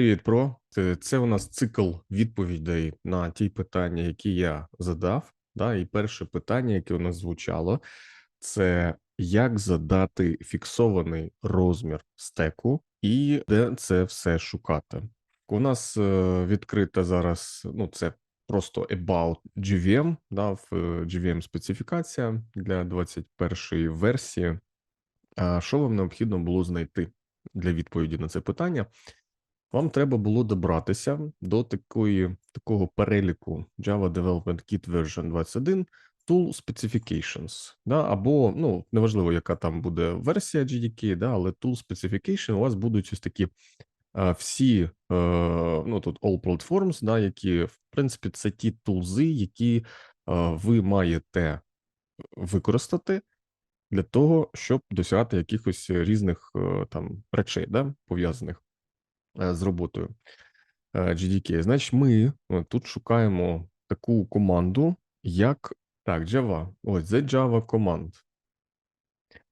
Привіт, про. Це, у нас цикл відповідей на ті питання, які я задав. Да? І перше питання, яке у нас звучало, це як задати фіксований розмір стеку і де це все шукати. У нас е, відкрита зараз, ну, це просто about GVM, да, в е, GVM специфікація для 21-ї версії. А що вам необхідно було знайти для відповіді на це питання? Вам треба було добратися до такої такого переліку Java Development Kit Version 21 Tool Specifications, да, або ну неважливо, яка там буде версія GDK, да, але Tool Specification у вас будуть ось такі а, всі, е, ну тут All Platforms, да, які в принципі це ті тулзи, які е, ви маєте використати для того, щоб досягати якихось різних е, там речей, да, пов'язаних з роботою е, GDK. Значить, ми тут шукаємо таку команду, як так, Java. Ось The Java Command.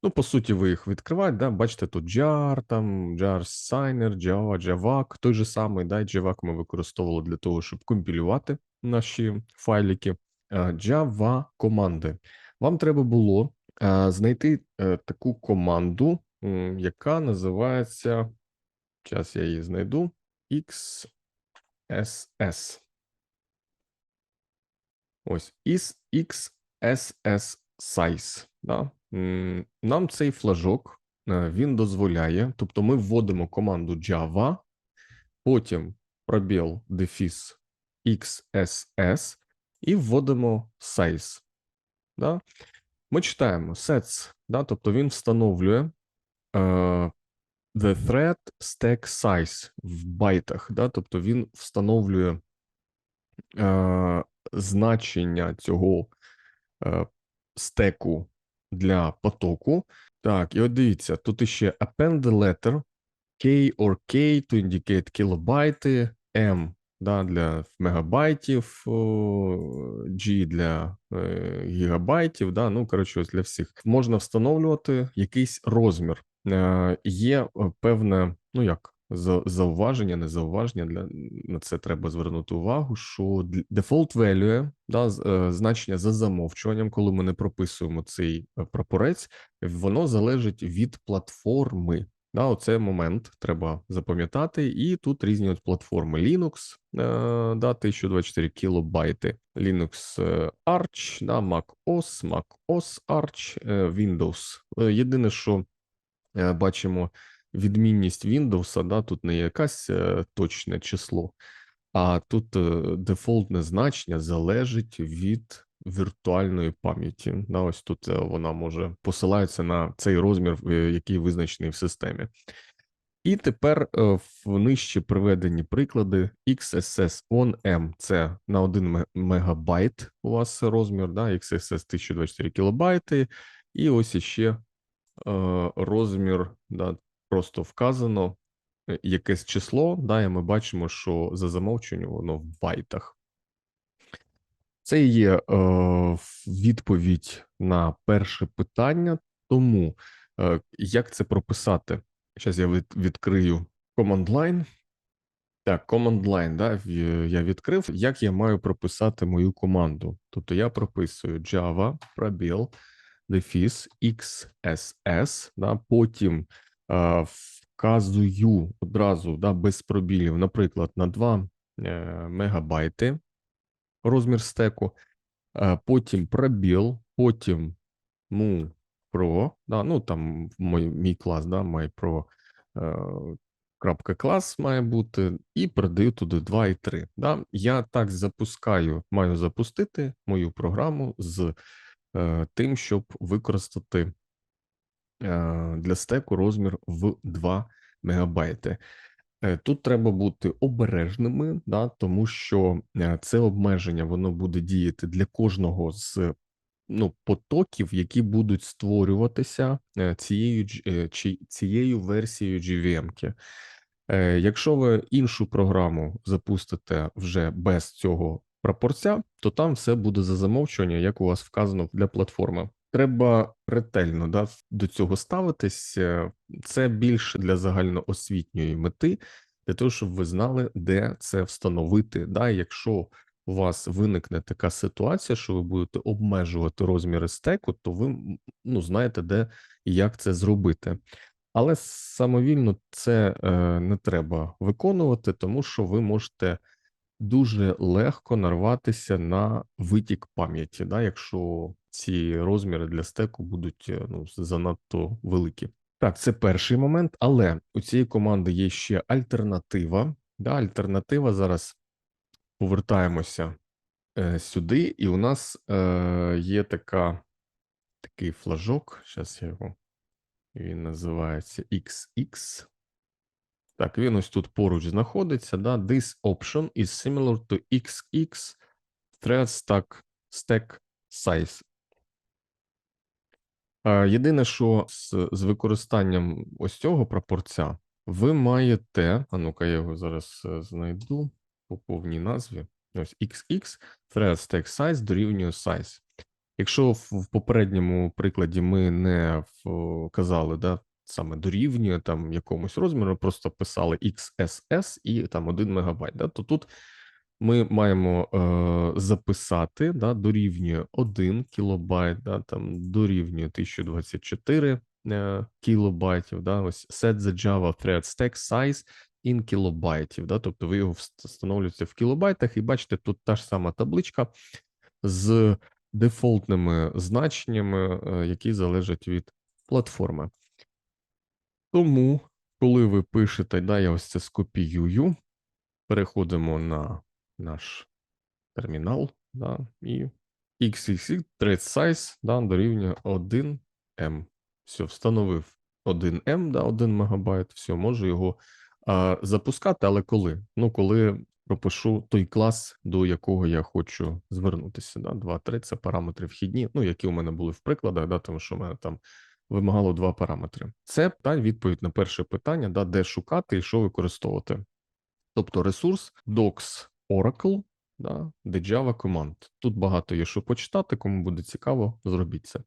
Ну, по суті, ви їх відкриваєте, да? бачите, тут jar, там, jar signer, Java, Javac, той же самий, да, Javac ми використовували для того, щоб компілювати наші файлики. Е, Java команди. Вам треба було знайти таку команду, яка називається, зараз я її знайду, XSS. Ось, is XSS size. Да? Нам цей флажок е, він дозволяє, тобто ми вводимо команду Java, потім пробіл дефіс XSS і вводимо size. Да? Ми читаємо sets, да? тобто він встановлює е, the thread stack size в байтах, да? тобто він встановлює е, значення цього е, стеку для потоку. Так, і от дивіться, тут іще append letter K or K to indicate кілобайти, M да, для мегабайтів, G для е, гігабайтів, да, ну, коротше, ось для всіх. Можна встановлювати якийсь розмір. Е, є е, певне, ну як, за- зауваження, не зауваження, для, на це треба звернути увагу, що default value, да, е, значення за замовчуванням, коли ми не прописуємо цей прапорець, воно залежить від платформи. Да, оцей момент треба запам'ятати, і тут різні от платформи Linux, да, 1024 кілобайти, Linux Arch, да, Mac OS, Mac OS Arch, Windows. Єдине, що бачимо відмінність Windows, да, тут не якась е, точне число, а тут е, дефолтне значення залежить від віртуальної пам'яті. Да, ось тут е, вона може посилається на цей розмір, е, який визначений в системі. І тепер е, в нижче приведені приклади XSS on M – це на 1 мегабайт у вас розмір, да, XSS 1024 кілобайти, і ось іще е, розмір, да, просто вказано е, якесь число, да, і ми бачимо, що за замовчуванням воно в байтах. Це є е, відповідь на перше питання. Тому е, як це прописати? Зараз я від, відкрию command line. Так, command line, да, я відкрив. Як я маю прописати мою команду? Тобто я прописую Java, пробіл, дефіс, XSS, да, потім е, вказую одразу да, без пробілів, наприклад, на 2 е, мегабайти розмір стеку, е, потім пробіл, потім ну, да, ну там мій, мій клас, да, про е, крапка клас має бути, і передаю туди 2 і 3. Да. Я так запускаю, маю запустити мою програму з тим, щоб використати е, для стеку розмір в 2 мегабайти. Е, Тут треба бути обережними, да, тому що е, це обмеження воно буде діяти для кожного з ну, потоків, які будуть створюватися е, цією е, чи цією версією GVM-ки. Е, Якщо ви іншу програму запустите вже без цього прапорця, то там все буде за замовчування, як у вас вказано для платформи. Треба ретельно да, до цього ставитись. Це більше для загальноосвітньої мети, для того, щоб ви знали, де це встановити. Да, якщо у вас виникне така ситуація, що ви будете обмежувати розміри стеку, то ви ну, знаєте, де і як це зробити. Але самовільно це е, не треба виконувати, тому що ви можете дуже легко нарватися на витік пам'яті, да, якщо ці розміри для стеку будуть е, ну, занадто великі. Так, це перший момент, але у цієї команди є ще альтернатива. Да, альтернатива зараз повертаємося е, сюди, і у нас е, є така, такий флажок. Зараз я його він називається XX. Так, він ось тут поруч знаходиться. Да? This option is similar to XX thread stack, stack size. Єдине, що з, з використанням ось цього прапорця, ви маєте. А ну-ка, я його зараз е, знайду по повній назві. Ось XX thread stack size дорівнює size. Якщо в, попередньому прикладі ми не вказали, да, саме дорівнює там якомусь розміру, просто писали XSS і там 1 мегабайт, да, то тут ми маємо е, записати, да, дорівнює 1 кілобайт, да, там дорівнює 1024 е, кілобайтів, да, ось set the Java thread stack size in кілобайтів, да, тобто ви його вст- встановлюєте в кілобайтах і бачите, тут та ж сама табличка з дефолтними значеннями, е, які залежать від платформи. Тому, коли ви пишете, да, я ось це скопіюю, переходимо на наш термінал, да, і XXX thread size да, дорівнює 1M. Все, встановив 1M, да, 1 мегабайт, все, можу його а, запускати, але коли? Ну, коли пропишу той клас, до якого я хочу звернутися. Да? 2, 3 – це параметри вхідні, ну, які у мене були в прикладах, да, тому що в мене там вимагало два параметри. Це та відповідь на перше питання, да, де шукати і що використовувати. Тобто ресурс docs Oracle, да, де Java Command. Тут багато є що почитати, кому буде цікаво, зробіть це.